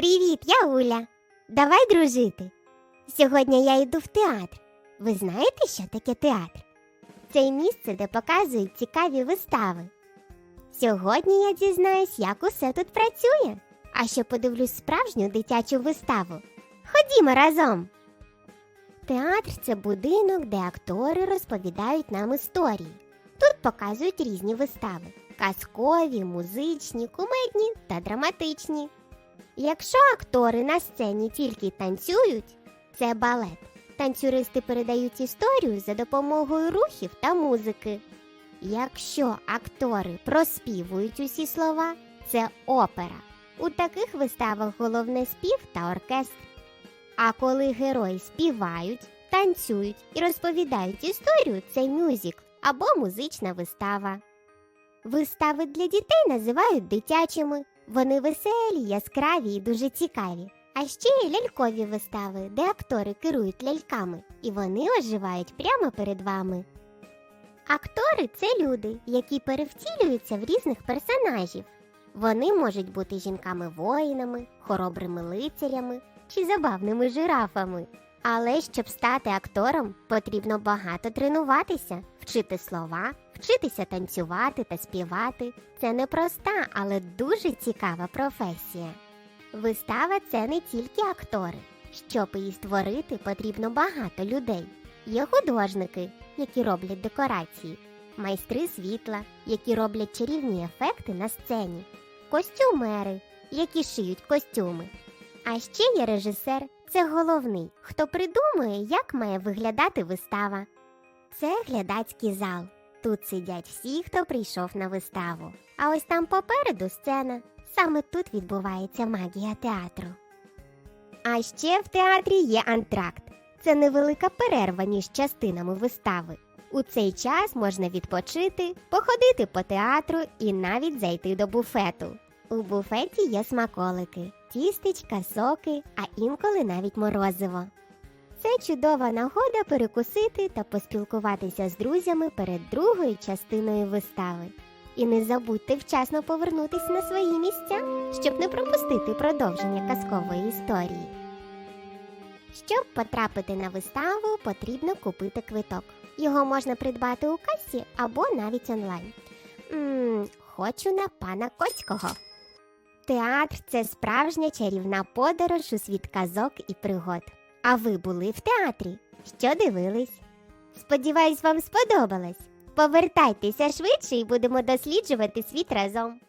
Привіт, я Уля. Давай дружити. Сьогодні я йду в театр. Ви знаєте, що таке театр? Це місце, де показують цікаві вистави. Сьогодні я дізнаюсь, як усе тут працює. А ще подивлюсь справжню дитячу виставу. Ходімо разом. Театр це будинок, де актори розповідають нам історії. Тут показують різні вистави: казкові, музичні, кумедні та драматичні. Якщо актори на сцені тільки танцюють, це балет. Танцюристи передають історію за допомогою рухів та музики. Якщо актори проспівують усі слова, це опера. У таких виставах головне спів та оркестр. А коли герої співають, танцюють і розповідають історію, це мюзикл або музична вистава. Вистави для дітей називають дитячими. Вони веселі, яскраві і дуже цікаві. А ще є лялькові вистави, де актори керують ляльками, і вони оживають прямо перед вами. Актори це люди, які перевтілюються в різних персонажів. Вони можуть бути жінками-воїнами, хоробрими лицарями чи забавними жирафами. Але щоб стати актором, потрібно багато тренуватися, вчити слова, вчитися танцювати та співати. Це непроста, але дуже цікава професія. Вистава це не тільки актори. Щоб її створити, потрібно багато людей. Є художники, які роблять декорації, майстри світла, які роблять чарівні ефекти на сцені, костюмери, які шиють костюми. А ще є режисер, це головний, хто придумує, як має виглядати вистава. Це глядацький зал. Тут сидять всі, хто прийшов на виставу. А ось там попереду сцена. Саме тут відбувається магія театру. А ще в театрі є антракт. Це невелика перерва між частинами вистави. У цей час можна відпочити, походити по театру і навіть зайти до буфету. У буфеті є смаколики, тістечка, соки, а інколи навіть морозиво. Це чудова нагода перекусити та поспілкуватися з друзями перед другою частиною вистави. І не забудьте вчасно повернутися на свої місця, щоб не пропустити продовження казкової історії. Щоб потрапити на виставу, потрібно купити квиток. Його можна придбати у касі або навіть онлайн. Ммм, хочу на пана Коцького. Театр це справжня чарівна подорож у світ казок і пригод. А ви були в театрі? Що дивились? Сподіваюсь, вам сподобалось. Повертайтеся швидше і будемо досліджувати світ разом.